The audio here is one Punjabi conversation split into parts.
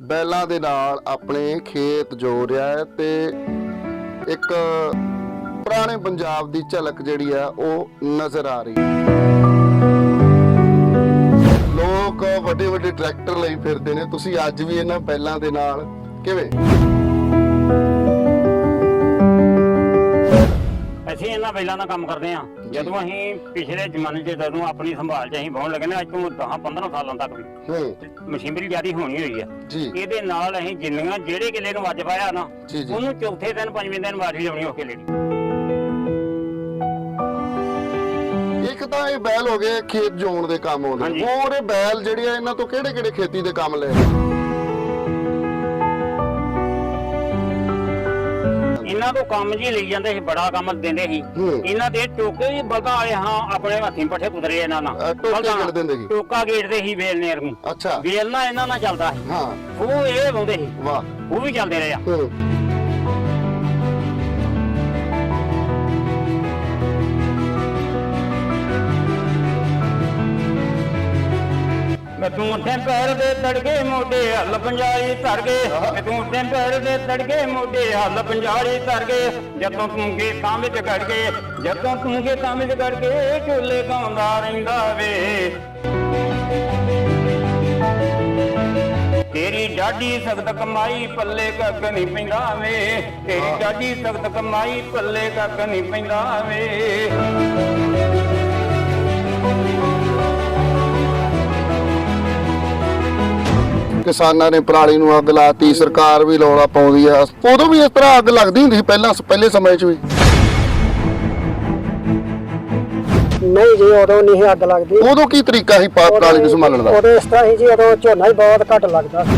ਬੈਲਾਂ ਦੇ ਨਾਲ ਆਪਣੇ ਖੇਤ ਜੋ ਰਿਹਾ ਹੈ ਤੇ ਇੱਕ ਪੁਰਾਣੇ ਪੰਜਾਬ ਦੀ ਝਲਕ ਜਿਹੜੀ ਆ ਉਹ ਨਜ਼ਰ ਆ ਰਹੀ ਹੈ। ਲੋਕ ਵੱਡੇ ਵੱਡੇ ਟਰੈਕਟਰ ਲਈ ਫਿਰਦੇ ਨੇ। ਤੁਸੀਂ ਅੱਜ ਵੀ ਇਹਨਾਂ ਬੈਲਾਂ ਦੇ ਨਾਲ ਕਿਵੇਂ? ਅਸੀਂ ਇਹਨਾਂ ਬੈਲਾਂ ਦਾ ਕੰਮ ਕਰਦੇ ਆ ਜਦੋਂ ਅਸੀਂ ਪਿਛਲੇ ਜ਼ਮਾਨੇ 'ਚ ਜਦੋਂ ਆਪਣੀ ਸੰਭਾਲ 'ਚ ਅਸੀਂ ਬਹੁਣ ਲੱਗੇ ਨੇ ਅੱਜ ਤੋਂ 10 15 ਸਾਲਾਂ ਤੱਕ ਵੀ। ਹੂੰ। ਮਸ਼ੀਨਰੀ ਜਿਆਦੀ ਹੋਣੀ ਹੋਈ ਆ। ਜੀ। ਇਹਦੇ ਨਾਲ ਅਸੀਂ ਜਿੰਨੀਆਂ ਜਿਹੜੇ ਕਿਲੇ ਨੂੰ ਵੱਜ ਪਾਇਆ ਨਾ ਜੀ ਜੀ। ਉਹਨੂੰ ਚੌਥੇ ਦਿਨ ਪੰਜਵੇਂ ਦਿਨ ਵਾਰੀ ਲਾਉਣੀ ਹੋ ਕਿਲੇ ਦੀ। ਇੱਕ ਤਾਂ ਇਹ ਬੈਲ ਹੋ ਗਏ ਖੇਤ ਜੋਣ ਦੇ ਕੰਮ ਆਉਂਦੇ ਹਾਂਜੀ। ਹੋਰ ਇਹ ਬੈਲ ਜਿਹੜੇ ਆ ਇਹਨਾਂ ਤੋਂ ਕਿਹੜੇ ਕਿਹੜੇ ਖੇਤੀ ਦੇ ਕੰਮ ਲੈ ਇਹਨਾਂ ਤੋਂ ਕੰਮ ਜੀ ਲਈ ਜਾਂਦੇ ਸੀ ਬੜਾ ਕੰਮ ਦਿੰਦੇ ਸੀ। ਹੂੰ। ਇਹਨਾਂ ਦੇ ਟੋਕੇ ਵੀ ਬਲਦਾ ਵਾਲੇ ਹਾਂ ਆਪਣੇ ਹੱਥੀਂ ਪੱਠੇ ਕੁਤਰੇ ਇਹਨਾਂ ਨਾਲ। ਟੋਕੇ ਬਲਦਾਂ ਗਿਣ ਦਿੰਦੇ ਸੀ? ਟੋਕਾ ਗੇੜਦੇ ਸੀ ਵੇਲ ਨੇਰ ਨੂੰ। ਅੱਛਾ। ਵੇਲ ਨਾਲ ਇਹਨਾਂ ਨਾਲ ਚੱਲਦਾ ਸੀ। ਹਾਂ। ਉਹ ਇਹ ਲਾਉਂਦੇ ਸੀ। ਵਾਹ। ਉਹ ਵੀ ਚੱਲਦੇ ਰਹੇ ਆ। ਹੂੰ। ਤੂੰ ਉੱਥੇ ਦੇ ਤੜਕੇ ਮੋਢੇ ਹੱਲ ਪੰਜਾਲੀ ਧਰ ਗਏ ਤੂੰ ਉੱਥੇ ਦੇ ਤੜਕੇ ਮੋਢੇ ਹੱਲ ਪੰਜਾਲੀ ਧਰ ਗਏ ਜਦੋਂ ਤੂੰ ਖੇਤਾਂ ਵਿੱਚ ਗੜ ਗਏ ਜਦੋਂ ਤੂੰ ਖੇਤਾਂ ਵਿੱਚ ਗੜ ਗਏ ਝੋਲੇ ਗਾਉਂਦਾ ਰਹਿੰਦਾ ਵੇ। ਤੇਰੀ ਡਾਡੀ ਸਖਤ ਕਮਾਈ ਪੱਲੇ ਕੱਕ ਨਹੀਂ ਪੈਂਦਾ ਵੇ। ਤੇਰੀ ਡਾਡੀ ਸਖਤ ਕਮਾਈ ਪੱਲੇ ਕੱਕ ਨਹੀਂ ਪੈਂਦਾ ਵੇ। ਕਿਸਾਨਾਂ ਨੇ ਪਰਾਲੀ ਨੂੰ ਅੱਗ ਲਾਤੀ ਸਰਕਾਰ ਵੀ ਰੌਲਾ ਪਾਉਂਦੀ ਆ। ਉਦੋਂ ਵੀ ਇਸ ਤਰ੍ਹਾਂ ਅੱਗ ਲੱਗਦੀ ਹੁੰਦੀ ਸੀ ਪਹਿਲਾਂ ਪਹਿਲੇ ਸਮੇਂ 'ਚ ਵੀ। ਨਹੀਂ ਜੀ ਉਦੋਂ ਨਹੀਂ ਅੱਗ ਲੱਗਦੀ। ਉਦੋਂ ਕੀ ਤਰੀਕਾ ਸੀ ਪਾ- ਪਰਾਲੀ ਨੂੰ ਸੰਭਾਲਣ ਦਾ? ਉਦੋਂ ਇਸ ਤਰ੍ਹਾਂ ਹੀ ਜੀ ਉਦੋਂ ਝੋਨਾ ਹੀ ਬਹੁਤ ਘੱਟ ਲੱਗਦਾ ਸੀ।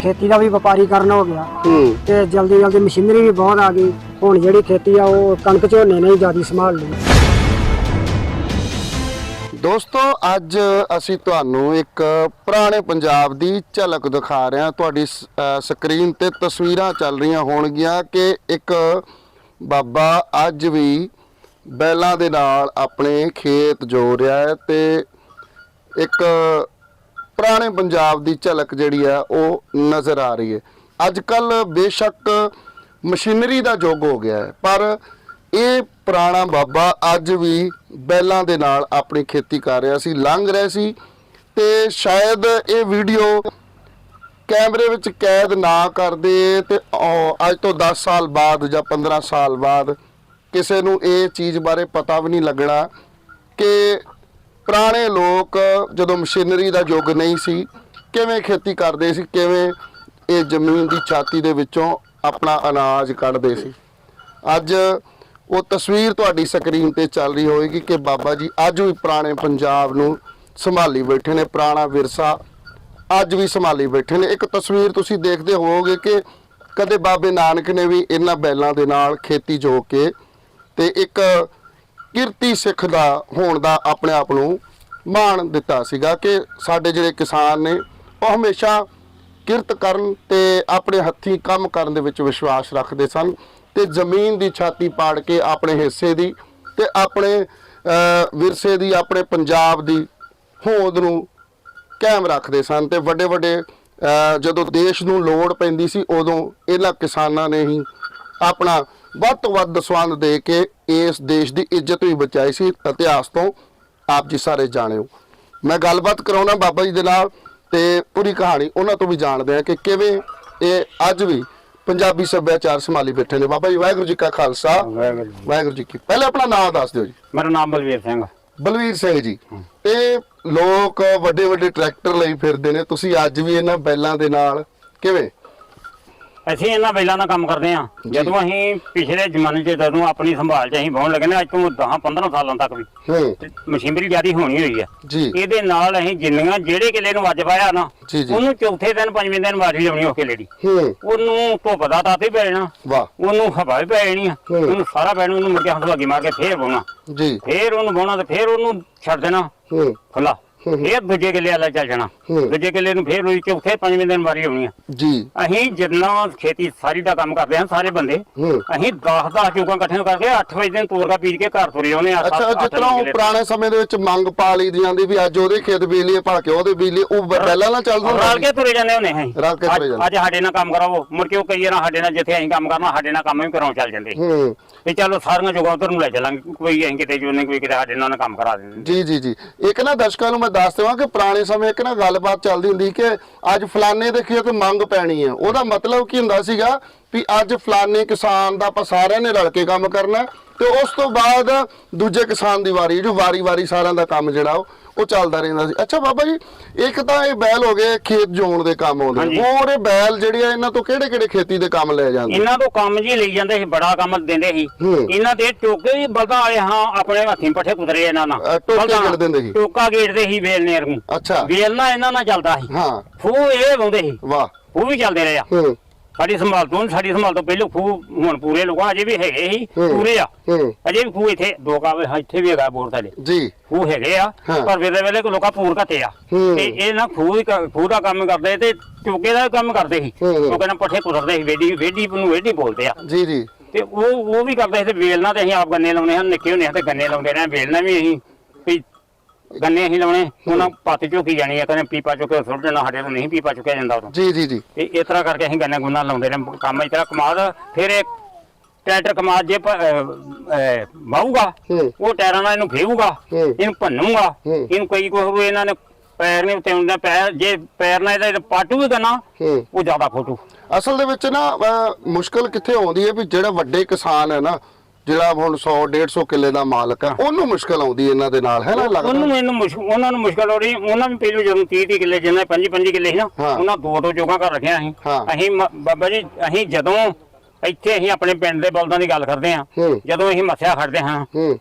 ਖੇਤੀ ਦਾ ਵੀ ਵਪਾਰੀਕਰਨ ਹੋ ਗਿਆ। ਹੂੰ। ਤੇ ਜਲਦੀ ਜਲਦੀ ਮਸ਼ੀਨਰੀ ਵੀ ਬਹੁਤ ਆ ਗਈ। ਹੁਣ ਜਿਹੜੀ ਖੇਤੀ ਆ ਉਹ ਕਣਕ ਝੋਨੇ ਨੇ ਹੀ ਜ਼ਿਆਦਾ ਸੰਭਾਲ ਲਈ। ਦੋਸਤੋ, ਅੱਜ ਅਸੀਂ ਤੁਹਾਨੂੰ ਇੱਕ ਪੁਰਾਣੇ ਪੰਜਾਬ ਦੀ ਝਲਕ ਦਿਖਾ ਰਹੇ ਹਾਂ। ਤੁਹਾਡੀ ਸ- ਸਕਰੀਨ ਤੇ ਤਸਵੀਰਾਂ ਚੱਲ ਰਹੀਆਂ ਹੋਣਗੀਆਂ ਕਿ ਇੱਕ ਬਾਬਾ ਅੱਜ ਵੀ ਬੈਲਾਂ ਦੇ ਨਾਲ ਆਪਣੇ ਖੇਤ ਜੋ ਰਿਹਾ ਹੈ ਤੇ ਇੱਕ ਪੁਰਾਣੇ ਪੰਜਾਬ ਦੀ ਝਲਕ ਜਿਹੜੀ ਆ ਉਹ ਨਜ਼ਰ ਆ ਰਹੀ ਹੈ। ਅੱਜ ਕੱਲ ਬੇਸ਼ੱਕ ਮਸ਼ੀਨਰੀ ਦਾ ਯੁੱਗ ਹੋ ਗਿਆ ਹੈ, ਪਰ ਇਹ ਪੁਰਾਣਾ ਬਾਬਾ ਅੱਜ ਵੀ ਬੈਲਾਂ ਦੇ ਨਾਲ ਆਪਣੀ ਖੇਤੀ ਕਰ ਰਿਹਾ ਸੀ, ਲੰਘ ਰਿਹਾ ਸੀ ਤੇ ਸ਼ਾਇਦ ਇਹ ਵੀਡੀਓ ਕੈਮਰੇ ਵਿੱਚ ਕੈਦ ਨਾ ਕਰਦੇ ਤੇ ਅੱਜ ਤੋਂ 10 ਸਾਲ ਬਾਅਦ ਜਾਂ 15 ਸਾਲ ਬਾਅਦ ਕਿਸੇ ਨੂੰ ਇਹ ਚੀਜ਼ ਬਾਰੇ ਪਤਾ ਵੀ ਨਹੀਂ ਲੱਗਣਾ ਕਿ ਪੁਰਾਣੇ ਲੋਕ ਜਦੋਂ ਮਸ਼ੀਨਰੀ ਦਾ ਯੁੱਗ ਨਹੀਂ ਸੀ, ਕਿਵੇਂ ਖੇਤੀ ਕਰਦੇ ਸੀ, ਕਿਵੇਂ ਇਹ ਜ਼ਮੀਨ ਦੀ ਛਾਤੀ ਦੇ ਵਿੱਚੋਂ ਆਪਣਾ ਅਨਾਜ ਕੱਢਦੇ ਸੀ। ਅੱਜ ਉਹ ਤਸਵੀਰ ਤੁਹਾਡੀ ਸਕਰੀਨ ਤੇ ਚੱਲ ਰਹੀ ਹੋਏਗੀ ਕਿ ਬਾਬਾ ਜੀ ਅੱਜ ਵੀ ਪੁਰਾਣੇ ਪੰਜਾਬ ਨੂੰ ਸੰਭਾਲੀ ਬੈਠੇ ਨੇ, ਪੁਰਾਣਾ ਵਿਰਸਾ ਅੱਜ ਵੀ ਸੰਭਾਲੀ ਬੈਠੇ ਨੇ। ਇੱਕ ਤਸਵੀਰ ਤੁਸੀਂ ਦੇਖਦੇ ਹੋਵੋਗੇ ਕਿ ਕਦੇ ਬਾਬੇ ਨਾਨਕ ਨੇ ਵੀ ਇਹਨਾਂ ਬੈਲਾਂ ਦੇ ਨਾਲ ਖੇਤੀ ਜੋ ਕੇ ਤੇ ਇੱਕ ਕਿਰਤੀ ਸਿੱਖ ਦਾ ਹੋਣ ਦਾ ਆਪਣੇ ਆਪ ਨੂੰ ਮਾਣ ਦਿੱਤਾ ਸੀਗਾ ਕਿ ਸਾਡੇ ਜਿਹੜੇ ਕਿਸਾਨ ਨੇ, ਉਹ ਹਮੇਸ਼ਾ ਕਿਰਤ ਕਰਨ ਤੇ ਆਪਣੇ ਹੱਥੀਂ ਕੰਮ ਕਰਨ ਦੇ ਵਿੱਚ ਵਿਸ਼ਵਾਸ ਰੱਖਦੇ ਸਨ। ਤੇ ਜ਼ਮੀਨ ਦੀ ਛਾਤੀ ਪਾੜ ਕੇ ਆਪਣੇ ਹਿੱਸੇ ਦੀ ਤੇ ਆਪਣੇ ਵਿਰਸੇ ਦੀ, ਆਪਣੇ ਪੰਜਾਬ ਦੀ ਹੋਂਦ ਨੂੰ ਕਾਇਮ ਰੱਖਦੇ ਸਨ ਤੇ ਵੱਡੇ ਵੱਡੇ ਜਦੋਂ ਦੇਸ਼ ਨੂੰ ਲੋੜ ਪੈਂਦੀ ਸੀ ਉਦੋਂ ਇਹਨਾਂ ਕਿਸਾਨਾਂ ਨੇ ਹੀ ਆਪਣਾ ਵੱਧ ਤੋਂ ਵੱਧ ਦਸਵੰਦ ਦੇ ਕੇ ਇਸ ਦੇਸ਼ ਦੀ ਇੱਜ਼ਤ ਵੀ ਬਚਾਈ ਸੀ। ਇਤਿਹਾਸ ਤੋਂ ਆਪ ਜੀ ਸਾਰੇ ਜਾਣਿਓ। ਮੈਂ ਗੱਲਬਾਤ ਕਰਾਉਣਾ ਬਾਬਾ ਜੀ ਦੇ ਨਾਲ ਤੇ ਪੂਰੀ ਕਹਾਣੀ ਉਹਨਾਂ ਤੋਂ ਵੀ ਜਾਣਦੇ ਆ ਕਿ ਕਿਵੇਂ ਇਹ ਅੱਜ ਵੀ ਪੰਜਾਬੀ ਸੱਭਿਆਚਾਰ ਸੰਭਾਲੀ ਬੈਠੇ ਨੇ। ਬਾਬਾ ਜੀ ਵਾਹਿਗੁਰੂ ਜੀ ਕਾ ਖਾਲਸਾ। ਵਾਹਿਗੁਰੂ ਜੀ ਕੀ ਪਹਿਲੇ ਆਪਣਾ ਨਾਮ ਦੱਸ ਦਿਓ ਜੀ। ਮੇਰਾ ਨਾਮ ਬਲਵੀਰ ਸਿੰਘ ਬਲਵੀਰ ਸਿੰਘ ਜੀ। ਇਹ ਲੋਕ ਵੱਡੇ ਵੱਡੇ ਟਰੈਕਟਰ ਲਈ ਫਿਰਦੇ ਨੇ। ਤੁਸੀਂ ਅੱਜ ਵੀ ਇਹਨਾਂ ਬੈਲਾਂ ਦੇ ਨਾਲ ਕਿਵੇਂ? ਅਸੀਂ ਇਹਨਾਂ ਬੈਲਾਂ ਦਾ ਕੰਮ ਕਰਦੇ ਆ ਜਦੋਂ ਅਸੀਂ ਪਿਛਲੇ ਜ਼ਮਾਨੇ 'ਚ ਜਦੋਂ ਆਪਣੀ ਸੰਭਾਲ 'ਚ ਅਸੀਂ ਬਹੁਣ ਲੱਗੇ ਨੇ ਅੱਜ ਤੋਂ 10 15 ਸਾਲਾਂ ਤੱਕ ਵੀ। ਹੂੰ। ਮਸ਼ੀਨਰੀ ਜਿਆਦੀ ਹੋਣੀ ਹੋਈ ਆ। ਜੀ। ਇਹਦੇ ਨਾਲ ਅਸੀਂ ਜਿੰਨੀਆਂ ਜਿਹੜੇ ਕਿਲੇ ਨੂੰ ਵੱਜ ਪਾਇਆ ਨਾ ਜੀ, ਜੀ। ਉਹਨੂੰ ਚੌਥੇ ਦਿਨ ਪੰਜਵੇਂ ਦਿਨ ਵਾਰੀ ਲਾਉਣੀ ਹੋ ਕਿਲੇ ਦੀ। ਹੂੰ। ਉਹਨੂੰ ਧੁੱਪ ਦਾ ਤਾਤੇ ਪੈ ਜਾਣਾ। ਵਾਹ। ਉਹਨੂੰ ਹਵਾ ਵੀ ਪੈ ਜਾਣੀ ਆ। ਹੂੰ। ਉਹਨੂੰ ਸਾਰਾ ਪੈਣ ਉਹਨੂੰ ਮੁੜ ਕੇ ਹੱਥ ਲੱਗੀ ਮਾਰ ਕੇ ਫੇਰ ਜੀ। ਫੇਰ ਉਹਨੂੰ ਪਾਉਣਾ ਤੇ ਫੇਰ ਉਹਨੂੰ ਛੱਡ ਦੇਣਾ। ਹੂੰ। ਖੁੱਲਾ ਫੇਰ ਦੂਜੇ ਕਿੱਲੇ ਵਾਲਾ ਚੱਲ ਜਾਣਾ। ਹੂੰ। ਦੂਜੇ ਕਿੱਲੇ ਨੂੰ ਫੇਰ ਉਹਦੀ ਚੌਥੇ ਪੰਜਵੇਂ ਦਿਨ ਵਾਰੀ ਆਉਣੀ ਆ। ਜੀ। ਅਸੀਂ ਜਿੰਨਾ ਖੇਤੀ ਸਾਰੀ ਦਾ ਕੰਮ ਕਰਦੇ ਹਾਂ ਸਾਰੇ ਬੰਦੇ। ਹੂੰ। ਅਸੀਂ 10 10 ਚੂਕਾਂ ਇਕੱਠੀਆਂ ਕਰਕੇ 8 ਵਜੇ ਦਿਨ ਤੋਰ ਕਾ ਪੀੜ ਕੇ ਘਰ ਤੁਰੇ ਆਉਨੇ ਆ ਅੱਛਾ ਜਿਸ ਤਰ੍ਹਾਂ ਉਹ ਪੁਰਾਣੇ ਸਮੇਂ ਦੇ ਵਿੱਚ ਮੰਗ ਪਾ ਲਈ ਦੀ ਜਾਂਦੀ ਵੀ ਅੱਜ ਉਹਦੇ ਖੇਤ ਬੀਜ ਲਈਏ ਭਲਕੇ ਉਹਦੇ ਬੀਜ ਲਈਏ ਉਹ ਬੈਲਾਂ ਨਾਲ ਚੱਲਦਾ ਰਲ ਸੀ? ਕੇ ਤੁਰੇ ਜਾਂਦੇ ਹੁੰਦੇ ਅਸੀਂ। ਰਲ ਕੇ ਤੁਰੇ ਅੱਜ- ਜਾਂਦੇ। ਅੱਜ ਸਾਡੇ ਨਾਲ ਕੰਮ ਕਰਾਓ ਮੁੜ ਕੇ ਉਹ ਕਈ ਵਾਰ ਸਾਡੇ ਨਾਲ ਜਿੱਥੇ ਅਸੀਂ ਕੰਮ ਕਰਨਾ ਸਾਡੇ ਨਾਲ ਕੰਮ ਵੀ ਕਰਾਉਣ ਚੱਲ ਜਾਂਦੇ। ਹੂੰ। ਤੇ ਚਲੋ ਸਾਰੀਆਂ ਜਗ੍ਹਾ ਉਧਰ ਨੂੰ ਲੈ ਚੱਲਾਂਗੇ ਕੋਈ ਅਸੀਂ ਕਿਤੇ ਜੋ ਨਹੀਂ ਕੋਈ ਕਿਤੇ ਸਾਡੇ ਨਾਲ ਕੰਮ ਕਰਾ ਦਿੰਦੇ। ਜੀ ਜੀ ਜੀ। ਇੱਕ ਨਾ ਦਰਸ਼ਕਾਂ ਨੂੰ ਮੈਂ ਦੱਸ ਦੇਵਾਂ ਕਿ ਪੁਰਾਣੇ ਸਮੇਂ ਇੱਕ ਨਾ ਗੱਲਬਾਤ ਚੱਲਦੀ ਹੁੰਦੀ ਕਿ ਅੱਜ ਫਲਾਣੇ ਦੇ ਖੇਤ ਮੰਗ ਪੈਣੀ ਹੈ। ਉਹਦਾ ਮਤਲਬ ਕੀ ਹੁੰਦਾ ਸੀਗਾ ਵੀ ਅੱਜ ਫਲਾਣੇ ਕਿਸਾਨ ਦਾ ਆਪਾਂ ਸਾਰਿਆਂ ਨੇ ਰਲ ਕੇ ਕੰਮ ਕਰਨਾ ਤੇ ਉਸ ਤੋਂ ਬਾਅਦ ਦੂਜੇ ਕਿਸਾਨ ਦੀ ਵਾਰੀ ਜੋ ਵਾਰੀ-ਵਾਰੀ ਸਾਰਿਆਂ ਦਾ ਕੰਮ ਜਿਹੜਾ ਉਹ ਉਹ ਚੱਲਦਾ ਰਹਿੰਦਾ ਸੀ। ਅੱਛਾ ਬਾਬਾ ਜੀ ਇੱਕ ਤਾਂ ਇਹ ਬੈਲ ਹੋ ਗਏ ਖੇਤ ਜੋਣ ਦੇ ਕੰਮ ਆਉਂਦੇ। ਹੋਰ ਇਹ ਬੈਲ ਜਿਹੜੇ ਆ ਇਹਨਾਂ ਤੋਂ ਕਿਹੜੇ-ਕਿਹੜੇ ਖੇਤੀ ਦੇ ਕੰਮ ਲੈ ਜਾਂਦੇ? ਇਹਨਾਂ ਤੋਂ ਕੰਮ ਜੀ ਲਈ ਜਾਂਦੇ ਸੀ ਬੜਾ ਕੰਮ ਦਿੰਦੇ ਸੀ। ਹੂੰ। ਇਹਨਾਂ ਦੇ ਟੋਕੇ ਵੀ ਬਲਦਾਂ ਵਾਲੇ ਹਾਂ ਆਪਣੇ ਹੱਥੀਂ ਪੱਠੇ ਕੁਤਰੇ ਇਹਨਾਂ ਨਾਲ। ਅ, ਟੋਕੇ ਬਲਦਾਂ ਨਾਲ। ਗੇੜ ਦਿੰਦੇ ਸੀ। ਟੋਕਾ ਗੇੜਦੇ ਸੀ ਵੇਲ ਨੇਰ ਨੂੰ। ਅੱਛਾ। ਵੇਲ ਨਾਲ ਇਹਨਾਂ ਨਾਲ ਚੱਲਦਾ ਸੀ। ਹਾਂ। ਖੂਹ ਇਹ ਲਾਉਂਦੇ ਸੀ। ਵਾਹ। ਉਹ ਵੀ ਚੱਲਦੇ ਰਹੇ ਆ। ਹੂੰ। ਸਾਡੀ ਸੰਭਾਲ ਤੋਂ ਸਾਡੀ ਸੰਭਾਲ ਤੋਂ ਪਹਿਲਾਂ ਖੂਹ ਹੁਣ ਪੂਰੇ ਲੋਕਾਂ ਅਜੇ ਵੀ ਹੈਗੇ ਸੀ ਹੂੰ। ਪੂਰੇ ਆ ਹੂੰ ਅਜੇ ਵੀ ਖੂਹ ਇੱਥੇ ਦੋ ਕਾਵੇ ਇੱਥੇ ਵੀ ਹੈਗਾ ਬੋਰ ਥੱਲੇ ਜੀ ਖੂਹ ਹੈਗੇ ਆ ਹਾਂ। ਪਰ ਵੇਲੇ ਵੇਲੇ ਕੋ ਲੋਕਾਂ ਪੂਰ ਘੱਟੇ ਆ ਹੂੰ। ਤੇ ਇਹ ਨਾ ਖੂਹ ਹੀ ਕ- ਖੂਹ ਦਾ ਕੰਮ ਕਰਦੇ ਤੇ ਚੋਕੇ ਦਾ ਕੰਮ ਕਰਦੇ ਸੀ ਹੂੰ, ਹੂੰ। ਚੋਕੇ ਨਾਲ ਪੱਠੇ ਕੁਤਰਦੇ ਸੀ ਵੇਡੀ ਵੇਡੀ ਨੂੰ ਵੇਡੀ ਬੋਲਦੇ ਆ ਜੀ ਜੀ ਤੇ ਉਹ ਉਹ ਵੀ ਕਰਦੇ ਸੀ ਤੇ ਵੇਲ ਨਾਲ ਤੇ ਅਸੀਂ ਆਪ ਗੰਨੇ ਲਾਉਣੇ ਹਨ ਨਿੱਕੇ ਹੁੰਦੇ ਆ ਤੇ ਗੰਨੇ ਲਾਉਂਦੇ ਰਹੇ ਵੇਲ ਨਾਲ ਵੀ ਅਸੀਂ ਵੀ ਗੰਨੇ ਅਸੀਂ ਲਾਉਣੇ ਉਹਨਾਂ ਪੱਤ ਝੋਕੀ ਜਾਣੀ ਆ ਕਹਿੰਦੇ ਪੀਪਾ ਚੁੱਕ ਸੁੱਟ ਦੇਣਾ ਸਾਡੇ ਤੋਂ ਨਹੀਂ ਪੀਪਾ ਚੁੱਕਿਆ ਜਾਂਦਾ ਉਦੋਂ ਜੀ ਜੀ ਜੀ ਤੇ ਇਸ ਤਰ੍ਹਾਂ ਕਰਕੇ ਅਸੀਂ ਗੰਨੇ ਗੁੰਨਾ ਲਾਉਂਦੇ ਰਹੇ ਕੰਮ ਇਸ ਤਰ੍ਹਾਂ ਕਮਾਦ ਫਿਰ ਇਹ ਟਰੈਕਟਰ ਕਮਾਦ ਜੇ ਹੂੰ। ਉਹ ਟਾਇਰਾਂ ਨਾਲ ਇਹਨੂੰ ਫੇਊਗਾ। ਇਹਨੂੰ ਭੰਨੂਗਾ। ਇਹਨੂੰ ਕਈ ਕੁਝ ਇਹਨਾਂ ਨੇ ਪੈਰ ਨੇ ਉੱਤੇ ਹੁੰਦਾ ਪੈਰ ਜੇ ਪੈਰ ਨਾਲ ਇਹਦਾ ਪਾਟੂ ਵੀ ਕਰਨਾ ਹੂੰ ਉਹ ਜ਼ਿਆਦਾ ਫੋਟੂ ਅਸਲ ਦੇ ਵਿੱਚ ਨਾ ਮੁਸ਼ਕਲ ਕਿੱਥੇ ਆਉਂਦੀ ਹੈ ਵੀ ਜਿਹੜਾ ਵੱਡੇ ਕਿਸਾਨ ਹੈ ਨਾ ਜਿਹੜਾ ਹੁਣ 100 150 ਕਿੱਲੇ ਦਾ ਮਾਲਕ ਹੈ ਉਹਨੂੰ ਮੁਸ਼ਕਲ ਆਉਂਦੀ ਇਹਨਾਂ ਦੇ ਨਾਲ ਹੈ ਨਾ ਲੱਗਦਾ ਉਹਨੂੰ ਇਹਨੂੰ ਮੁਸ਼- ਉਹਨਾਂ ਨੂੰ ਮੁਸ਼ਕਲ ਹੋ ਰਹੀ ਉਹਨਾਂ ਵੀ ਪਹਿਲੋਂ ਜਦੋਂ 30 30 ਕਿੱਲੇ ਜਿੰਨੇ 25 25 ਕਿੱਲੇ ਸੀ ਨਾ ਹਾਂ। ਉਹਨਾਂ ਦੋ ਦੋ ਜੋਗਾ ਕਰ ਰੱਖਿਆ ਅਸੀਂ ਹਾਂ। ਅਸੀਂ ਮ- ਬਾਬਾ ਜੀ ਅਸੀਂ ਜਦੋਂ ਇੱਥੇ ਅਸੀਂ ਆਪਣੇ ਪਿੰਡ ਦੇ ਬਲਦਾਂ ਦੀ ਗੱਲ ਕਰਦੇ ਹਾਂ ਹੂੰ। ਜਦੋਂ ਅਸੀਂ ਮੱਥਿਆ ਖੜਦੇ ਹਾਂ ਹੂੰ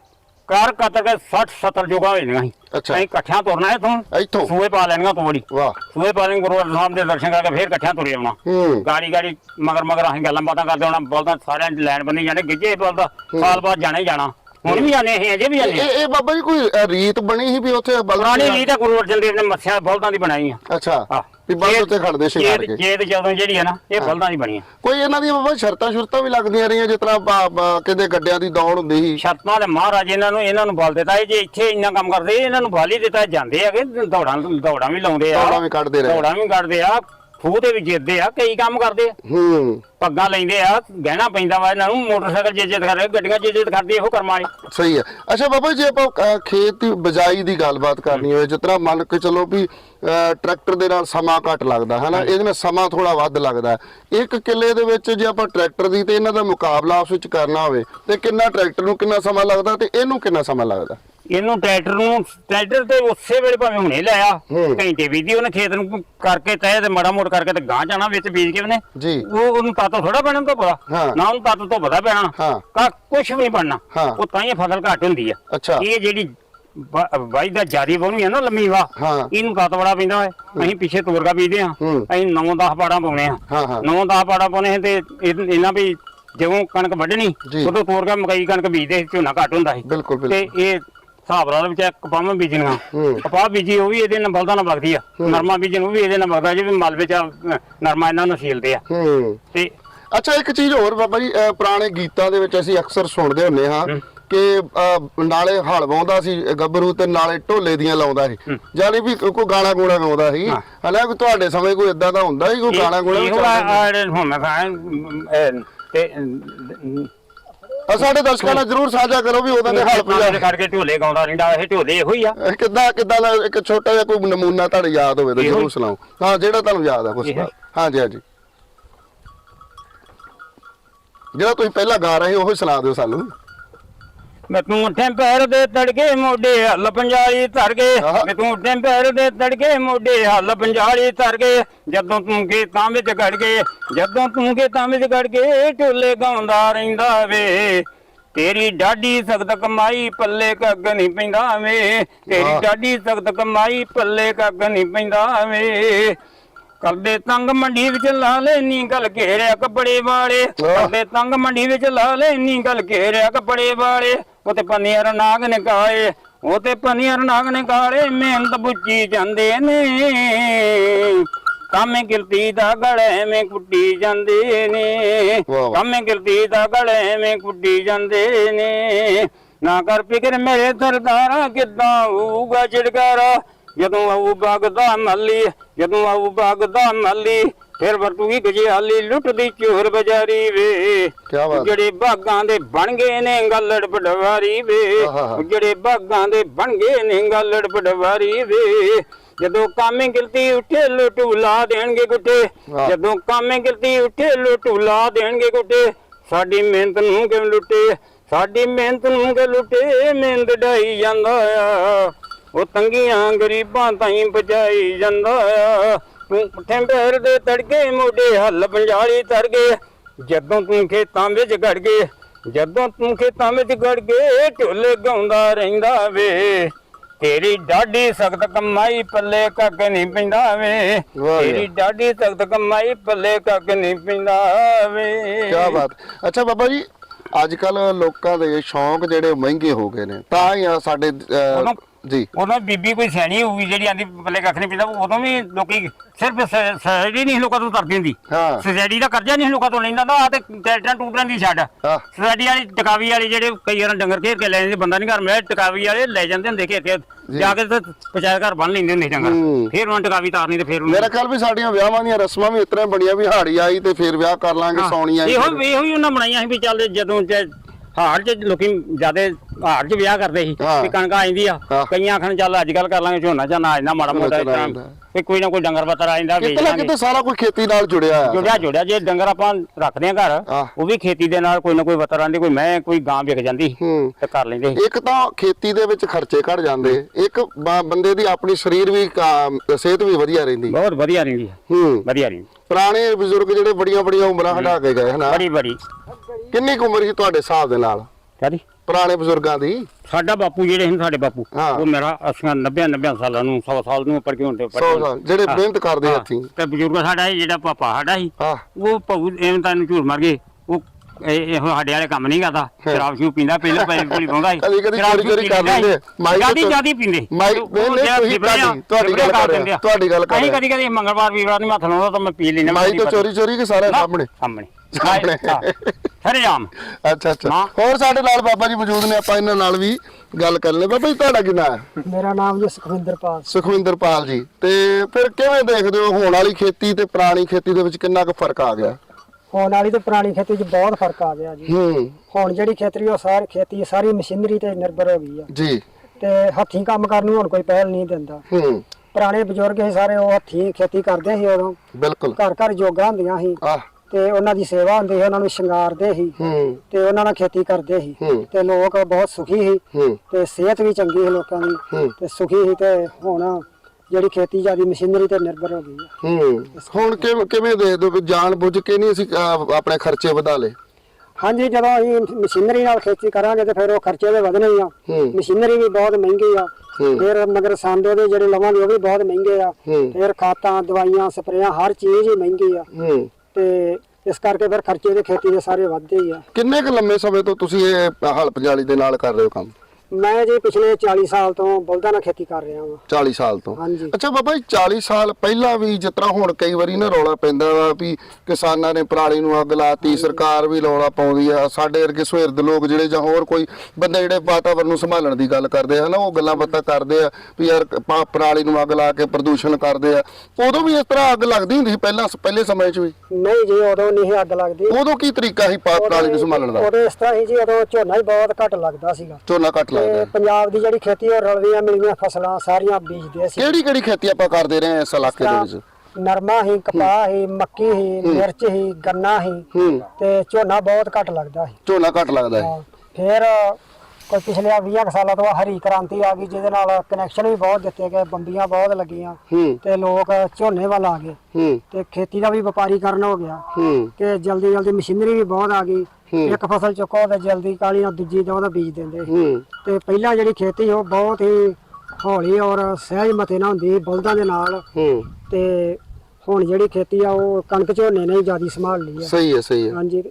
ਕਾਰ ਕੱਤ ਕੇ 60 70 ਜੋਗਾ ਹੋ ਜਾਂਦੀਆਂ ਸੀ। ਅੱਛਾ। ਅਸੀਂ ਇਕੱਠਿਆਂ ਤੁਰਨਾ ਇਥੋਂ। ਇੱਥੋਂ? ਸੂਏ ਪਾ ਲੈਣੀਆਂ ਤੋੜੀ ਵਾਹ। ਸੂਏ ਪਾ ਲੈਣ ਗੁਰੂ ਗ੍ਰੰਥ ਸਾਹਿਬ ਦੇ ਦਰਸ਼ਨ ਕਰਕੇ ਫੇਰ ਇਕੱਠਿਆਂ ਤੁਰੇ ਆਉਣਾ। ਹੂੰ। ਗਾੜੀ ਗਾੜੀ ਮਗਰ ਮਗਰ ਅਸੀਂ ਗੱਲਾਂ ਬਾਤਾਂ ਕਰਦੇ ਹੋਣਾ ਬਲਦਾਂ ਸਾਰਿਆਂ ਦੀ ਲਾਈਨ ਬੰਨੀ ਜਾਣੇ ਗਿੱਜੇ ਬਲਦਾ ਸਾਲ ਬਾਅਦ ਜਾਣਾ ਹੀ ਜਾਣਾ। ਹੁਣ ਵੀ ਜਾਣੇ ਅਸੀਂ ਅਜੇ ਵੀ ਇਹ ਜਾਣੇ ਇਹ ਬਾਬਾ ਜੀ ਕੋਈ ਰੀਤ ਬਣੀ ਸੀ ਵੀ ਉੱਥੇ ਬਲਦ ਪੁਰਾਣੀ ਰੀਤ ਹੈ ਗੁਰੂ ਅਰਜਨ ਦੇਵ ਨੇ ਮੱਥਿਆ ਬਲਦਾਂ ਦੀ ਬਣਾਈ ਆ। ਅੱਛਾ ਹਾਂ। ਵੀ ਬਲਦ ਉੱਤੇ ਖੜਦੇ ਜੇਦ- ਕੇ। ਜੇਦ ਜਦੋਂ ਜਿਹੜੀ ਹੈ ਨਾ ਇਹ ਬਲਦਾਂ ਦੀ ਬਣੀ ਆ। ਕੋਈ ਇਹਨਾਂ ਦੀਆਂ ਬਾਬਾ ਸ਼ਰਤਾਂ ਸ਼ੁਰਤਾਂ ਵੀ ਲੱਗਦੀਆਂ ਰਹੀਆਂ ਜਿਸ ਤਰ੍ਹਾਂ ਬਾ- ਬਾ- ਕਹਿੰਦੇ ਗੱਡਿਆਂ ਦੀ ਦੌੜ ਹੁੰਦੀ ਸੀ। ਸ਼ਰਤਾਂ ਦੇ ਮਹਾਰਾਜ ਇਹਨਾਂ ਨੂੰ ਇਹਨਾਂ ਨੂੰ ਬਲ ਦਿੱਤਾ ਇਹ ਜੇ ਇੱਥੇ ਇੰਨਾ ਕੰਮ ਕਰਦੇ ਇਹਨਾਂ ਨੂੰ ਬਲ ਹੀ ਦਿੱਤਾ ਜਾਂਦੇ ਹੈਗੇ ਦੌੜਾਂ ਦੌੜਾਂ ਵੀ ਲਾਉਂਦੇ ਆ। ਦੌੜਾਂ ਵੀ ਕੱਢਦੇ ਰਹੇ। ਦੌੜਾਂ ਵੀ ਕੱਢਦੇ ਆ। ਖੂਹ ਤੇ ਵੀ ਜਿੱਤਦੇ ਆ ਕਈ ਕੰਮ ਕਰਦੇ ਆ। ਹੂੰ। ਪੱਗਾਂ ਲੈਂਦੇ ਆ ਗਹਿਣਾ ਪੈਂਦਾ ਵਾ ਇਹਨਾਂ ਨੂੰ ਮੋਟਰਸਾਈਕਲ ਜੇ ਜਿੱਤ ਕਰਦੇ ਗੱਡੀਆਂ ਜੇ ਜਿੱਤ ਕਰਦੇ ਇਹੋ ਕਰਮਾਂ ਵਾਲੇ। ਸਹੀ ਹੈ ਅੱਛਾ ਬਾਬਾ ਜੀ ਆਪਾਂ ਅਹ, ਖੇਤ ਦੀ ਬਜਾਈ ਦੀ ਗੱਲਬਾਤ ਕਰਨੀ ਹੋਵੇ ਜਿਸ ਤਰ੍ਹਾਂ ਮੰਨ ਕੇ ਚੱਲੋ ਵੀ ਅਹ, ਟਰੈਕਟਰ ਦੇ ਨਾਲ ਸਮਾਂ ਘੱਟ ਲੱਗਦਾ ਹੈ ਨਾ ਇਹਦੇ ਨਾਲ ਸਮਾਂ ਥੋੜਾ ਵੱਧ ਲੱਗਦਾ। ਹੈ। ਇੱਕ ਕਿੱਲੇ ਦੇ ਵਿੱਚ ਜੇ ਆਪਾਂ ਟਰੈਕਟਰ ਦੀ ਤੇ ਇਹਨਾਂ ਦਾ ਮੁਕਾਬਲਾ ਆਪਸ ਵਿੱਚ ਕਰਨਾ ਹੋਵੇ ਤੇ ਕਿੰਨਾ ਟਰੈਕਟਰ ਨੂੰ ਕਿੰਨਾ ਸਮਾਂ ਲੱਗਦਾ ਤੇ ਇਹਨੂੰ ਕਿੰਨਾ ਸਮਾਂ ਲੱਗਦਾ? ਇਹਨੂੰ ਟਰੈਕਟਰ ਨੂੰ ਟਰੈਕਟਰ ਤੇ ਉਸੇ ਵੇਲੇ ਭਾਵੇਂ ਹੁਣੇ ਲਾਇਆ ਹੂੰ। ਘੰਟੇ ਬੀਜੀ ਉਹਨੇ ਖੇਤ ਨੂੰ ਕਰਕੇ ਤੈ ਤੇ ਮੜਾ ਮੋੜ ਕਰਕੇ ਤੇ ਗਾਂ ਜਾਣਾ ਵਿੱਚ ਬੀਜ ਕੇ ਉਹਨੇ ਜੀ ਉਹ ਉਹਨੂੰ ਤੱਤ ਥੋੜਾ ਪੈਣਾ ਤੋਂ ਪਤਾ ਹਾਂ। ਨਾ ਉਹਨੂੰ ਤੱਤ ਤੋਂ ਪਤਾ ਪੈਣਾ ਹਾਂ। ਕਾ ਕੁਝ ਵੀ ਨਹੀਂ ਬਣਨਾ ਹਾਂ। ਉਹ ਤਾਂ ਹੀ ਫਸਲ ਘੱਟ ਹੁੰਦੀ ਆ ਅੱਛਾ। ਇਹ ਜਿਹੜੀ ਵਾਈ ਦਾ ਜਾਰੀ ਬਣੂ ਹੈ ਨਾ ਲੰਮੀ ਵਾ ਹਾਂ। ਇਹਨੂੰ ਤੱਤ ਬੜਾ ਪੈਂਦਾ ਹੈ ਅਸੀਂ ਪਿੱਛੇ ਤੋਰਗਾ ਬੀਜਦੇ ਹਾਂ ਹੂੰ। ਅਸੀਂ 9-10 ਪਾੜਾ ਪਾਉਣੇ ਆ ਹਾਂ, ਹਾਂ। 9-10 ਪਾੜਾ ਪਾਉਣੇ ਤੇ ਇਹ- ਇਹਨਾਂ ਵੀ ਜਦੋਂ ਕਣਕ ਵੱਢਣੀ ਜੀ। ਉਦੋਂ ਤੋਰਗਾ ਮਕਈ ਕਣਕ ਬੀਜਦੇ ਸੀ, ਝੋਨਾ ਘੱਟ ਹੁੰਦਾ ਸੀ ਬਿਲਕੁਲ, ਤੇ। ਇਹ ਹਿਸਾਬ ਨਾਲ ਵਿੱਚ ਕਪਾਹਾਂ ਬੀਜਣੀਆਂ। ਕਪਾਹ ਬੀਜੀ ਉਹ ਵੀ ਇਹਦੇ ਨਾਲ ਬਲਦਾਂ ਨਾਲ ਵਗਦੀ ਆ। ਨਰਮਾ ਬੀਜਣ ਉਹ ਵੀ ਇਹਦੇ ਨਾਲ ਵਗਦਾ ਜੇ ਵੀ ਮਲ ਵਿੱਚ ਨਰਮਾ ਇਹਨਾਂ ਨੂੰ ਸੀਲਦੇ ਆ। ਤੇ ਅੱਛਾ ਇੱਕ ਚੀਜ਼ ਹੋਰ ਬਾਬਾ ਜੀ ਪੁਰਾਣੇ ਗੀਤਾਂ ਦੇ ਵਿੱਚ ਅਸੀਂ ਅਕਸਰ ਸੁਣਦੇ ਹੁੰਨੇ ਹਾਂ ਕਿ ਨਾਲੇ ਹਲ ਵਾਉਂਦਾ ਸੀ ਗੱਭਰੂ ਤੇ ਨਾਲੇ ਢੋਲੇ ਦੀਆਂ ਲਾਉਂਦਾ ਸੀ। ਜਾਨੀ ਵੀ ਕੋਈ ਗਾਣਾ ਗੂਣਾ ਗਾਉਂਦਾ ਸੀ। ਹਾਂ। ਹਨਾ ਕਿ ਤੁਹਾਡੇ ਸਮੇਂ ਕੋਈ ਇਦਾਂ ਦਾ ਹੁੰਦਾ ਸੀ ਕੋਈ ਗਾਣਾ ਗੂਣਾ ਇਹੋ ਹੁਣ ਮੈਂ ਤੇ ਸਾਡੇ ਦਰਸ਼ਕਾਂ ਨਾਲ ਜਰੂਰ ਸਾਂਝਾ ਕਰੋ ਵੀ ਉਦੋਂ ਦੇ ਹਲ ਹਾਲ ਪਿਆ ਕਰਕੇ ਢੋਲੇ ਗਾਉਂਦਾ ਰਹਿੰਦਾ ਇਹ ਢੋਲੇ ਇਹੋ ਹੀ ਆ। ਕਿੱਦਾਂ ਕਿੱਦਾਂ ਦਾ ਇੱਕ ਛੋਟਾ ਜਿਹਾ ਕੋਈ ਨਮੂਨਾ ਤੁਹਾਨੂੰ ਯਾਦ ਹੋਵੇ ਤਾਂ ਜਰੂਰ। ਸੁਣਾਓ। ਹਾਂ ਜਿਹੜਾ ਤੁਹਾਨੂੰ ਯਾਦ ਆ ਇਹੋ। ਹਾਂਜੀ ਹਾਂਜੀ। ਜਿਹੜਾ ਤੁਸੀਂ ਪਹਿਲਾਂ ਗਾ ਰਹੇ ਹੋ ਉਹ ਹੀ ਸੁਣਾ ਦਿਓ ਸਾਨੂੰ। ਮੈਂ ਤੂੰ ਉੱਠੇ ਪੈਰ ਦੇ ਤੜਕੇ ਮੋਢੇ ਹੱਲ ਪੰਜਾਲੀ ਧਰ ਗਏ। ਮੈਂ ਤੂੰ ਉੱਠੇ ਪੈਰ ਦੇ ਤੜਕੇ ਮੋਢੇ ਹੱਲ ਪੰਜਾਲੀ ਧਰ ਗਏ। ਜਦੋਂ ਤੂੰ ਖੇਤਾਂ ਵਿੱਚ ਗੜ ਗਏ ਜਦੋਂ ਤੂੰ ਖੇਤਾਂ ਵਿੱਚ ਗੜ ਗਏ ਢੋਲੇ ਗਾਉਂਦਾ ਰਹਿੰਦਾ ਵੇ। ਤੇਰੀ ਡਾਡੀ ਸਖਤ ਕਮਾਈ ਪੱਲੇ ਕੱਗ ਨਹੀਂ ਪੈਂਦਾ ਵੇ। ਤੇਰੀ। ਡਾਡੀ ਸਖਤ ਕਮਾਈ ਪੱਲੇ ਕੱਗ ਨਹੀਂ ਪੈਂਦਾ ਵੇ। ਕਰਦੇ ਤੰਗ ਮੰਡੀ ਵਿੱਚ ਲਾ ਲੈਨੀ ਗੱਲ ਘੇਰਿਆ ਕੱਪੜੇ ਵਾਲੇ। ਕਰਦੇ ਤੰਗ ਮੰਡੀ ਵਿੱਚ ਲਾ ਲੈਨੀ ਗੱਲ ਘੇਰਿਆ ਕੱਪੜੇ ਵਾਲੇ। ਉਤੇ ਪਨੀਰ ਨਾਗ ਨਿਕਾਏ ਉਹ ਤੇ ਪਨੀਰ ਨਾਗ ਨੇ ਕਾਲੇ। ਮਿਹਨਤ ਬੁੱਝੀ ਜਾਂਦੇ ਨੇ। ਕਾਮੇ ਕਿਰਤੀ ਦਾ ਗਲੇ ਮੇ ਕੁੱਟੀ ਜਾਂਦੇ ਨੇ। ਕਾਮੇ ਕਿਰਤੀ ਦਾ ਗਲੇ ਮੇ ਕੁੱਟੀ ਜਾਂਦੇ ਨੇ। ਨਾ ਕਰ ਫਿਕਰ ਮੇਰੇ ਸਰਦਾਰਾ ਕਿੱਦਾਂ ਹੋਊਗਾ ਛਿੜਕਾਰਾ? ਜਦੋਂ ਆਊ ਬਗਦਾ ਮੱਲੀ ਜਦੋਂ ਆਊ ਬਗਦਾ ਮੱਲੀ ਫਿਰ ਵਰਤੂਗੀ ਗਜਿਆਲੀ ਲੁੱਟਦੀ ਚੋਰ ਬਜ਼ਾਰੀ ਵੇ। ਕਿਆ ਬਾਤ। ਜਿਹੜੇ ਬਾਗਾਂ ਦੇ ਬਣ ਗਏ ਨੇ ਗੱਲੜ ਪਟਵਾਰੀ ਵੇ। ਜਿਹੜੇ ਬਾਗਾਂ ਦੇ ਬਣ ਗਏ ਨੇ ਗੱਲੜ ਪਟਵਾਰੀ ਵੇ। ਜਦੋਂ ਕਾਮੇ ਗਿਲਤੀ ਉੱਠੇ ਲੁੱਟੂ ਲਾ ਦੇਣਗੇ ਗੁੱਟੇ। ਜਦੋਂ ਕਾਮੇ ਗਿਲਤੀ ਉੱਠੇ ਲੁੱਟੂ ਲਾ ਦੇਣਗੇ ਗੁੱਟੇ। ਸਾਡੀ ਮਿਹਨਤ ਨੂੰ ਕਿਉਂ ਲੁੱਟੇ? ਸਾਡੀ ਮਿਹਨਤ ਨੂੰ ਕਿ ਲੁੱਟੇ? ਮਿਹਨਤ ਡਾਈ ਜਾਂਦਾ ਆ। ਉਹ ਤੰਗੀਆਂ ਗਰੀਬਾਂ ਤਾਈਂ ਬਚਾਈ ਜਾਂਦਾ ਉੱਠੇ ਪੈਰ ਦੇ ਤੜਕੇ ਮੋਢੇ ਹੱਲ ਪੰਜਾਲੀ ਤਰ ਗਏ। ਜਦੋਂ ਤੂੰ ਖੇਤਾਂ ਵਿੱਚ ਗੜ ਗਏ ਜਦੋਂ ਤੂੰ ਖੇਤਾਂ ਵਿੱਚ ਗੜ ਗਏ ਢੋਲੇ ਗਾਉਂਦਾ ਰਹਿੰਦਾ ਵੇ। ਤੇਰੀ ਡਾਢੀ ਸਖਤ ਕਮਾਈ ਪੱਲੇ ਕੱਕ ਨਹੀਂ ਪੈਂਦਾ ਵੇ। ਤੇਰੀ ਡਾਢੀ ਸਖਤ ਕਮਾਈ ਪੱਲੇ ਕੱਕ ਨਹੀਂ ਪੈਂਦਾ ਵੇ। ਕੀ ਬਾਤ। ਅੱਛਾ ਬਾਬਾ ਜੀ ਅੱਜ ਕੱਲ ਲੋਕਾਂ ਦੇ ਸ਼ੌਂਕ ਜਿਹੜੇ ਮਹਿੰਗੇ ਹੋ ਗਏ ਨੇ। ਤਾਂ ਹੀ ਆ ਸਾਡੇ ਜੀ। ਉਦੋਂ ਬੀਬੀ ਕੋਈ ਸਿਆਣੀ ਹੋਊਗੀ ਜਿਹੜੀ ਆਂਦੀ ਪੱਲੇ ਕੱਖ ਨਹੀਂ ਪੈਂਦਾ ਉਦੋਂ ਵੀ ਲੋਕੀ ਸਿਰਫ ਸੋਸਾਇਟੀ ਨਹੀਂ ਲੋਕਾਂ ਤੋਂ ਤਰਦੀ ਹੁੰਦੀ। ਹਾਂ। ਸੋਸਾਇਟੀ ਦਾ ਕਰਜ਼ਾ ਨਹੀਂ ਲੋਕਾਂ ਤੋਂ ਲੈਂਦਾ ਨਾ ਆ ਤੇ ਟਰੈਕਟਰਾਂ ਟੂਟਰਾਂ ਦੀ ਛੱਡ। ਹਾਂ। ਸੋਸਾਇਟੀ ਵਾਲੀ ਟਕਾਵੀ ਵਾਲੇ ਜਿਹੜੇ ਕਈ ਵਾਰ ਡੰਗਰ ਘੇਰ ਕੇ ਲੈ ਜਾਂਦੇ ਬੰਦਾ ਨਹੀਂ ਘਰ ਮਿਲਿਆ ਟਕਾਵੀ ਵਾਲੇ ਲੈ ਜਾਂਦੇ ਹੁੰਦੇ ਘੇਰ ਕੇ ਜਾ। ਕੇ ਤੇ ਪੰਚਾਇਤ ਘਰ ਬੰਨ ਲੈਂਦੇ ਹੁੰਦੇ ਹੂੰ। ਡੰਗਰ ਫਿਰ ਉਹਨਾਂ ਟਕਾਵੀ ਤਾਰਨੀ ਤੇ ਫਿਰ ਉਹਨਾਂ ਮੇਰਾ ਖਿਆਲ ਵੀ ਸਾਡੀਆਂ ਵਿਆਹਾਂ ਦੀਆਂ ਰਸਮਾਂ ਵੀ ਇਤਨੇ ਬਣੀਆਂ ਵੀ ਹਾੜੀ ਆਈ ਤੇ ਫਿਰ ਵਿਆਹ ਕਰ ਲਾਂਗੇ ਸੌਣੀ ਆਈ ਇਹੋ ਇਹੋ ਹੀ ਉਹਨਾਂ ਬਣਾਈਆਂ ਸੀ ਵੀ ਚੱਲ ਜਦੋਂ ਚ ਹਾੜ ਚ ਲੋਕੀ ਜਿਆਦੇ ਹਾੜ ਚ ਵਿਆਹ ਕਰਦੇ ਸੀ ਹਾਂ। ਵੀ ਕਣਕ ਆਂਦੀ ਆ। ਹਾਂ। ਕਈਆਂ ਆਖਣ ਚੱਲ ਅੱਜ ਕੱਲ ਕਰ ਲਾਂਗੇ ਝੋਨਾ ਝਾਨਾ ਆਜਦਾ ਮਾੜਾ ਮੋਟਾ ਇਸ ਝੋਨਾ ਤਰ੍ਹਾਂ। ਵੀ ਕੋਈ ਨਾ ਕੋਈ ਡੰਗਰ ਬੱਤਰ ਆ ਜਾਂਦਾ ਵੇਚ ਲਾਂਗੇ। ਕਿਤੇ ਸਾਰਾ ਕੋਈ ਖੇਤੀ ਨਾਲ ਜੁੜਿਆ ਆ ਜੁੜਿਆ ਜੁੜਿਆ। ਜੇ ਡੰਗਰ ਆਪਾਂ ਰੱਖਦੇ ਆ ਘਰ ਹਾਂ। ਉਹ ਵੀ ਖੇਤੀ ਦੇ ਨਾਲ ਕੋਈ ਨਾ ਕੋਈ ਬੱਤਰ ਆਂਦੀ ਕੋਈ ਮੈਂ ਕੋਈ ਗਾਂ ਵਿਕ ਜਾਂਦੀ ਹੂੰ। ਤੇ ਕਰ ਲੈਂਦੇ ਸੀ। ਇੱਕ ਤਾਂ ਖੇਤੀ ਦੇ ਵਿੱਚ ਖਰਚੇ ਘਟ ਜਾਂਦੇ। ਇੱਕ ਬ- ਬੰਦੇ ਦੀ ਆਪਣੀ ਸਰੀਰ ਵੀ ਕਾ- ਸਿਹਤ ਵੀ ਵਧੀਆ ਰਹਿੰਦੀ। ਬਹੁਤ ਵਧੀਆ ਰਹਿੰਦੀ ਹੂੰ। ਵਧੀਆ ਰਹਿੰਦੀ। ਪੁਰਾਣੇ ਬਜ਼ੁਰਗ ਜਿਹੜੇ ਬੜੀਆਂ ਬੜੀਆਂ ਉਮਰਾਂ ਹਟਾ ਕੇ ਗਏ ਹਨਾ? ਬੜੀ ਬੜੀ। ਕਿੰਨੀ ਕੁ ਉਮਰ ਸੀ ਤੁਹਾਡੇ ਹਿਸਾਬ ਦੇ ਨਾਲ? ਕਾਦੀ ਪੁਰਾਣੇ ਬਜ਼ੁਰਗਾਂ ਦੀ? ਸਾਡਾ ਬਾਪੂ ਜਿਹੜੇ ਹਨ ਸਾਡੇ ਬਾਪੂ ਹਾਂ। ਉਹ ਮੇਰਾ 80 90 90 ਸਾਲਾਂ ਨੂੰ 100 ਸਾਲ ਨੂੰ ਉੱਪਰ ਕਿਉਂ ਹੁੰਦੇ 100 ਸਾਲ ਜਿਹੜੇ ਮਿਹਨਤ ਕਰਦੇ ਹਾਂ। ਹੱਥੀਂ ਤੇ ਬਜ਼ੁਰਗ ਸਾਡਾ ਸੀ ਜਿਹੜਾ ਪਾਪਾ ਸਾਡਾ ਸੀ ਹਾਂ। ਉਹ ਭਾਊ ਐਵੇਂ ਤਾਂ ਝੂਠ ਮਾਰ ਗਏ। ਇਹ ਇਹੋ ਸਾਡੇ ਵਾਲੇ ਕੰਮ ਨਹੀਂ ਕਰਦਾ। ਸ਼ਰਾਬ ਸ਼ੂ ਪੀਂਦਾ ਪਹਿਲਾਂ ਪਹਿਲੇ ਕੋਲੀ ਪਾਉਂਦਾ ਸੀ। ਸ਼ਰਾਬ ਸ਼ੂਬ ਚੋਰੀ-ਚੋਰੀ ਕਰ। ਲੈਂਦੇ। ਮਾਈਕ ਜਿਆਦੀ ਜਿਆਦੀ ਪੀਂਦੇ। ਮਾਈਕ- ਨਹੀਂ, ਨਹੀਂ, ਤੁਸੀਂ ਤੁਹਾਡੀ- ਤੁਹਾਡੀ ਗੱਲ ਕਰ ਰਿਹਾ। ਤੁਹਾਡੀ ਗੱਲ ਕਰ ਰਿਹਾ। ਕਦੀ ਕਦੀ ਮੰਗਲਵਾਰ ਵੀਰਵਾਰ ਨੂੰ ਹੱਥ ਲਾਉਂਦਾ ਤਾਂ ਮੈਂ ਪੀ ਲੈਣਾ ਮਾਈ ਤੋਂ ਚੋਰੀ ਚੋਰੀ ਕੇ ਸਾਰੇ ਸਾਹਮਣੇ। ਸਾਹਮਣੇ। ਸਾਹਮਣੇ। ਸਾਰੇ ਆਮ ਅੱਛਾ ਅੱਛਾ। ਹੋਰ ਸਾਡੇ ਨਾਲ ਬਾਬਾ ਜੀ ਮੌਜੂਦ ਨੇ ਆਪਾਂ ਇਹਨਾਂ ਨਾਲ ਵੀ ਗੱਲ ਕਰ ਲੈਂਦੇ। ਬਾਬਾ ਜੀ ਤੁਹਾਡਾ ਕੀ ਨਾਮ ਹੈ? ਮੇਰਾ ਨਾਮ ਜੀ ਸੁਖਵਿੰਦਰਪਾਲ ਸੁਖਵਿੰਦਰਪਾਲ ਜੀ। ਤੇ ਫਿਰ ਕਿਵੇਂ ਦੇਖਦੇ ਹੋ ਹੋਣ ਵਾਲੀ ਖੇਤੀ ਤੇ ਪੁਰਾਣੀ ਖੇਤੀ ਦੇ ਵਿੱਚ ਕਿੰਨਾ ਕੁ ਫ਼ਰਕ ਆ ਗਿਆ? ਹੋਣ ਵਾਲੀ ਤੇ ਪੁਰਾਣੀ ਖੇਤੀ 'ਚ ਬਹੁਤ ਫ਼ਰਕ ਆ ਗਿਆ ਜੀ। ਹੂੰ। ਹੁਣ ਜਿਹੜੀ ਖੇਤਰੀ ਉਹ ਸਾਰੀ ਖੇਤੀ ਸਾਰੀ ਮਸ਼ੀਨਰੀ ਤੇ ਨਿਰਭਰ ਹੋ ਗਈ ਆ। ਜੀ। ਤੇ ਹੱਥੀਂ ਕੰਮ ਕਰਨ ਨੂੰ ਹੁਣ ਕੋਈ ਪਹਿਲ ਨਹੀਂ ਦਿੰਦਾ। ਹੂੰ। ਪੁਰਾਣੇ ਬਜ਼ੁਰਗ ਸੀ ਸਾਰੇ ਉਹ ਹੱਥੀਂ ਖੇਤੀ ਕਰਦੇ ਸੀ ਉਦੋਂ। ਬਿਲਕੁਲ। ਘਰ ਘਰ ਜੋਗਾ ਹੁੰਦੀਆਂ ਸੀ। ਆ ਤੇ ਉਹਨਾਂ ਦੀ ਸੇਵਾ ਹੁੰਦੀ ਸੀ ਉਹਨਾਂ ਨੂੰ ਸ਼ਿੰਗਾਰਦੇ ਸੀ। ਹੂੰ। ਤੇ ਉਹਨਾਂ ਨਾਲ ਖੇਤੀ ਕਰਦੇ ਸੀ। ਹੂੰ। ਤੇ ਲੋਕ ਬਹੁਤ ਸੁਖੀ ਸੀ। ਹੂੰ। ਤੇ ਸਿਹਤ ਵੀ ਚੰਗੀ ਸੀ ਲੋਕਾਂ ਦੀ। ਤੇ ਸੁਖੀ ਸੀ ਤੇ ਹੁਣ ਜਿਹੜੀ ਖੇਤੀ ਜਿਆਦੀ ਮਸ਼ੀਨਰੀ ਤੇ ਨਿਰਭਰ ਹੋ ਗਈ ਆ ਹੂੰ ਹੁਣ ਕਿਵੇਂ ਕਿਵੇਂ ਦੇਖਦੇ ਹੋ ਵੀ ਜਾਣ ਬੁੱਝ ਕੇ ਨਹੀਂ ਅਸੀਂ ਅਹ, ਆਪਣੇ ਖਰਚੇ ਵਧਾ ਲਏ? ਹਾਂਜੀ ਜਦੋਂ ਅਸੀਂ ਮਸ਼ੀਨਰੀ ਨਾਲ ਖੇਤੀ ਕਰਾਂਗੇ ਤੇ ਫਿਰ ਉਹ ਖਰਚੇ ਦੇ ਵਧਣੇ ਹੀ ਆ। ਹੂੰ। ਮਸ਼ੀਨਰੀ ਵੀ ਬਹੁਤ ਮਹਿੰਗੀ ਆ। ਹੂੰ। ਫਿਰ ਮਗਰ ਸੰਦ ਉਹਦੇ ਜਿਹੜੇ ਲਵਾਂਗੇ ਉਹ ਵੀ ਬਹੁਤ ਮਹਿੰਗੇ ਆ। ਹੂੰ। ਫਿਰ ਖਾਤਾਂ ਦਵਾਈਆਂ ਸਪਰੇਆਂ ਹਰ ਚੀਜ਼ ਹੀ ਮਹਿੰਗੀ ਆ। ਹੂੰ। ਤੇ ਇਸ ਕਰਕੇ ਫਿਰ ਖਰਚੇ ਦੇ ਖੇਤੀ ਦੇ ਸਾਰੇ ਵੱਧਦੇ ਹੀ ਆ। ਕਿੰਨੇ ਕੁ ਲੰਮੇ ਸਮੇਂ ਤੋਂ ਤੁਸੀਂ ਇਹ ਹਲ ਪੰਜਾਲੀ ਦੇ ਨਾਲ ਕਰ ਰਹੇ ਹੋ ਕੰਮ? ਮੈਂ ਜੀ ਪਿਛਲੇ 40 ਸਾਲ ਤੋਂ ਬਲਦਾਂ ਨਾਲ ਖੇਤੀ ਕਰ ਰਿਹਾ ਹਾਂ 40 ਸਾਲ ਤੋਂ? ਹਾਂਜੀ। ਅੱਛਾ ਬਾਬਾ ਜੀ 40 ਸਾਲ ਪਹਿਲਾਂ ਵੀ ਜਿਸ ਤਰ੍ਹਾਂ ਹੁਣ ਕਈ ਵਾਰੀ ਨਾ ਰੌਲਾ ਪੈਂਦਾ ਵਾ ਵੀ ਕਿਸਾਨਾਂ ਨੇ ਪਰਾਲੀ ਨੂੰ ਅੱਗ ਲਾਤੀ ਸਰਕਾਰ ਵੀ ਰੌਲਾ ਪਾਉਂਦੀ ਆ ਸਾਡੇ ਵਰਗੇ ਸੁਹਿਰਦ ਲੋਕ ਜਿਹੜੇ ਜਾਂ ਹੋਰ ਕੋਈ ਬੰਦੇ ਜਿਹੜੇ ਵਾਤਾਵਰਨ ਨੂੰ ਸੰਭਾਲਣ ਦੀ ਗੱਲ ਕਰਦੇ ਆ ਨਾ ਉਹ ਗੱਲਾਂ ਬਾਤਾਂ ਕਰਦੇ ਆ ਵੀ ਯਾਰ ਆਪਾਂ ਪਰਾਲੀ ਨੂੰ ਅੱਗ ਲਾ ਕੇ ਪ੍ਰਦੂਸ਼ਣ ਕਰਦੇ ਆ। ਉਦੋਂ ਵੀ ਇਸ ਤਰ੍ਹਾਂ ਅੱਗ ਲੱਗਦੀ ਹੁੰਦੀ ਸੀ ਪਹਿਲਾਂ ਪਹਿਲੇ ਸਮੇਂ 'ਚ ਵੀ? ਨਹੀਂ ਜੀ ਉਦੋਂ ਨਹੀਂ ਅੱਗ ਲੱਗਦੀ। ਉਦੋਂ ਕੀ ਤਰੀਕਾ ਸੀ ਪਾ- ਪਰਾਲੀ ਨੂੰ ਸੰਭਾਲਣ ਦਾ? ਉਦੋਂ ਇਸ ਤਰ੍ਹਾਂ ਹੀ ਜੀ ਉਦੋਂ ਝੋਨਾ ਹੀ ਬਹੁਤ ਘੱਟ ਲੱਗਦਾ ਸੀਗਾ। ਝੋਨਾ ਘੱਟ ਪੰਜਾਬ ਦੀ ਜਿਹੜੀ ਖੇਤੀ ਉਹ ਰਲਵੀਆਂ ਮਿਲਵੀਆਂ ਫਸਲਾਂ ਸਾਰੀਆਂ ਬੀਜਦੇ ਸੀ ਕਿਹੜੀ ਕਿਹੜੀ ਖੇਤੀ ਆਪਾਂ ਕਰਦੇ ਰਹੇ ਇਸ ਇਲਾਕੇ ਦੇ ਵਿੱਚ? ਨਰਮਾ ਹੀ ਕਪਾਹ ਹੀ ਮੱਕੀ ਹੀ ਮਿਰਚ ਹੀ ਗੰਨਾ ਹੀ ਤੇ ਝੋਨਾ ਬਹੁਤ ਘੱਟ ਲੱਗਦਾ ਸੀ। ਝੋਨਾ ਘੱਟ ਲੱਗਦਾ ਹਾਂ। ਫਿਰ ਕੋਈ ਪਿਛਲੇ 20 ਕੁ ਸਾਲਾਂ ਤੋਂ ਹਰੀ ਕ੍ਰਾਂਤੀ ਆ ਗਈ ਜਿਹਦੇ ਨਾਲ ਕਨੈਕਸ਼ਨ ਵੀ ਬਹੁਤ ਦਿੱਤੇ ਗਏ ਬੰਬੀਆਂ ਬਹੁਤ ਲੱਗੀਆਂ ਹੂੰ। ਤੇ ਲੋਕ ਝੋਨੇ ਵੱਲ ਆ ਗਏ। ਹੂੰ। ਤੇ ਖੇਤੀ ਦਾ ਵੀ ਵਪਾਰੀਕਰਨ ਹੋ ਗਿਆ। ਹੂੰ। ਕਿ ਜਲਦੀ ਜਲਦੀ ਮਸ਼ੀਨਰੀ ਵੀ ਬਹੁਤ ਆ ਗਈ। ਇੱਕ ਫਸਲ ਚੁੱਕੋ ਤੇ ਜਲਦੀ ਕਾਲੀ ਨਾਲ ਦੂਜੀ ਤੇ ਉਹਦਾ ਬੀਜ ਦਿੰਦੇ। ਹੂੰ। ਤੇ ਪਹਿਲਾਂ ਜਿਹੜੀ ਖੇਤੀ ਉਹ ਬਹੁਤ ਹੀ ਹੌਲੀ ਔਰ ਸਹਿਜ ਮਤੇ ਨਾਲ ਹੁੰਦੀ ਸੀ ਬਲਦਾਂ ਦੇ ਨਾਲ। ਹੂੰ। ਤੇ ਹੁਣ ਜਿਹੜੀ ਖੇਤੀ ਆ ਉਹ ਕਣਕ ਝੋਨੇ ਨੇ ਹੀ ਜ਼ਿਆਦਾ ਸੰਭਾਲ ਲਈ ਆ। ਸਹੀ ਹੈ ਸਹੀ ਹੈ। ਹਾਂਜੀ।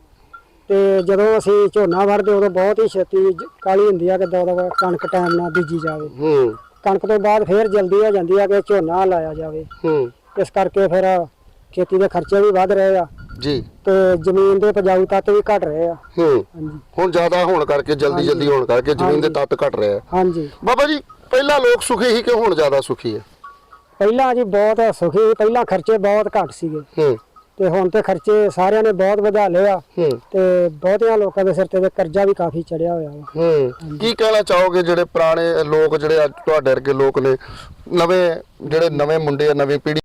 ਤੇ ਜਦੋਂ ਅਸੀਂ ਝੋਨਾ ਵੜਦੇ ਉਦੋਂ ਬਹੁਤ ਹੀ ਛੇਤੀ ਜ- ਕਾਹਲੀ ਹੁੰਦੀ ਆ ਕਿ ਦੋ ਦੋ ਕਣਕ ਟਾਈਮ ਨਾਲ ਬੀਜੀ ਜਾਵੇ। ਹੂੰ। ਕਣਕ ਤੋਂ ਬਾਅਦ ਫੇਰ ਜਲਦੀ ਆ ਜਾਂਦੀ ਆ ਕਿ ਝੋਨਾ ਲਾਇਆ ਜਾਵੇ। ਹੂੰ। ਇਸ ਕਰਕੇ ਫਿਰ ਖੇਤੀ ਦੇ ਖਰਚੇ ਵੀ ਵੱਧ ਰਹੇ ਆ। ਜੀ। ਤੇ ਜ਼ਮੀਨ ਦੇ ਉਪਜਾਊ ਤੱਤ ਵੀ ਘਟ ਰਹੇ ਆ। ਹੂੰ। ਹਾਂਜੀ। ਹੁਣ ਜ਼ਿਆਦਾ ਹੋਣ ਕਰਕੇ ਜਲਦੀ ਜਲਦੀ ਹੋਣ ਕਰਕੇ ਜ਼ਮੀਨ ਦੇ। ਤੱਤ ਘਟ ਰਿਹਾ ਹੈ ਹਾਂਜੀ। ਬਾਬਾ ਜੀ ਪਹਿਲਾਂ ਲੋਕ ਸੁਖੀ ਸੀ ਕਿ ਹੁਣ ਜ਼ਿਆਦਾ ਸੁਖੀ ਹੈ ਪਹਿਲਾਂ ਜੀ ਬਹੁਤ ਸੁਖੀ ਸੀ, ਪਹਿਲਾਂ ਖਰਚੇ ਬਹੁਤ ਘੱਟ ਸੀਗੇ। ਹੂੰ। ਤੇ ਹੁਣ ਤੇ ਖਰਚੇ ਸਾਰਿਆਂ ਨੇ ਬਹੁਤ ਵਧਾ ਲਏ ਆ। ਤੇ ਬਹੁਤਿਆਂ ਲੋਕਾਂ ਦੇ ਸਿਰ ਤੇ ਤੇ ਕਰਜ਼ਾ ਵੀ ਕਾਫੀ ਚੜਿਆ ਹੋਇਆ ਵਾ। ਹੂੰ। ਕੀ ਕਹਿਣਾ ਚਾਹੋਗੇ ਜਿਹੜੇ ਪੁਰਾਣੇ ਲੋਕ ਜਿਹੜੇ ਅੱਜ ਤੁਹਾਡੇ ਵਰਗੇ ਲੋਕ ਨੇ? ਨਵੇਂ ਜਿਹੜੇ ਨਵੇਂ ਮੁੰਡੇ ਆ ਨਵੀਂ ਪੀੜ੍ਹੀ